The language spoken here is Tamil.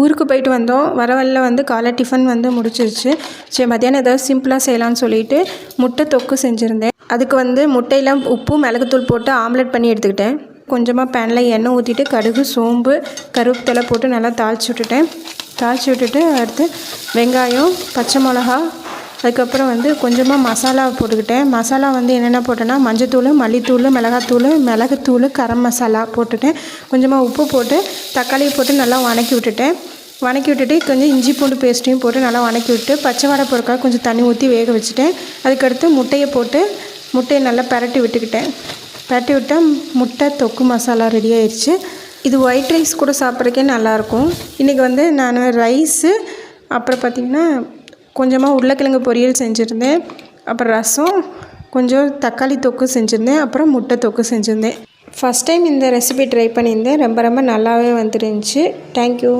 ஊருக்கு போயிட்டு வந்தோம். வர வழியில் வந்து காலை டிஃபன் வந்து முடிச்சிருச்சு. சரி மத்தியானம் ஏதாவது சிம்பிளாக செய்யலாம்னு சொல்லிட்டு முட்டை தொக்கு செஞ்சுருந்தேன். அதுக்கு வந்து முட்டையெல்லாம் உப்பு மிளகுத்தூள் போட்டு ஆம்லெட் பண்ணி எடுத்துக்கிட்டேன். கொஞ்சமாக பேனில் எண்ணெய் ஊற்றிட்டு கடுகு சோம்பு கருவேப்பிலை போட்டு நல்லா தாளிச்சு விட்டுட்டேன். தாளிச்சு விட்டுட்டு அடுத்து வெங்காயம் பச்சை மிளகா அதுக்கப்புறம் வந்து கொஞ்சமாக மசாலா போட்டுக்கிட்டேன். மசாலா வந்து என்னென்ன போட்டேன்னா மஞ்சத்தூள் மல்லித்தூள் மிளகாத்தூள் மிளகுத்தூள் கரம் மசாலா போட்டுட்டேன். கொஞ்சமாக உப்பு போட்டு தக்காளியை போட்டு நல்லா வணக்கி விட்டுட்டேன். வணக்கி விட்டுட்டு கொஞ்சம் இஞ்சி பூண்டு பேஸ்ட்டையும் போட்டு நல்லா வணக்கி விட்டு பச்சை வாடை பொருட்காக கொஞ்சம் தண்ணி ஊற்றி வேக வச்சுட்டேன். அதுக்கடுத்து முட்டையை போட்டு முட்டையை நல்லா பரட்டி விட்டுக்கிட்டேன். பரட்டி விட்டால் முட்டை தொக்கு மசாலா ரெடி ஆயிடுச்சு இது ஒயிட் ரைஸ் கூட சாப்பிட்றக்கே நல்லாயிருக்கும் இன்றைக்கி வந்து நான் ரைஸு அப்புறம் பார்த்திங்கன்னா கொஞ்சமாக உருளைக்கிழங்கு பொரியல் செஞ்சுருந்தேன். அப்புறம் ரசம் கொஞ்சம் தக்காளி தொக்கு செஞ்சுருந்தேன். அப்புறம் முட்டை தொக்கு செஞ்சுருந்தேன். ஃபஸ்ட் டைம் இந்த ரெசிபி ட்ரை பண்ணியிருந்தேன். ரொம்ப ரொம்ப நல்லாவே வந்துருந்துச்சு. தேங்க்யூ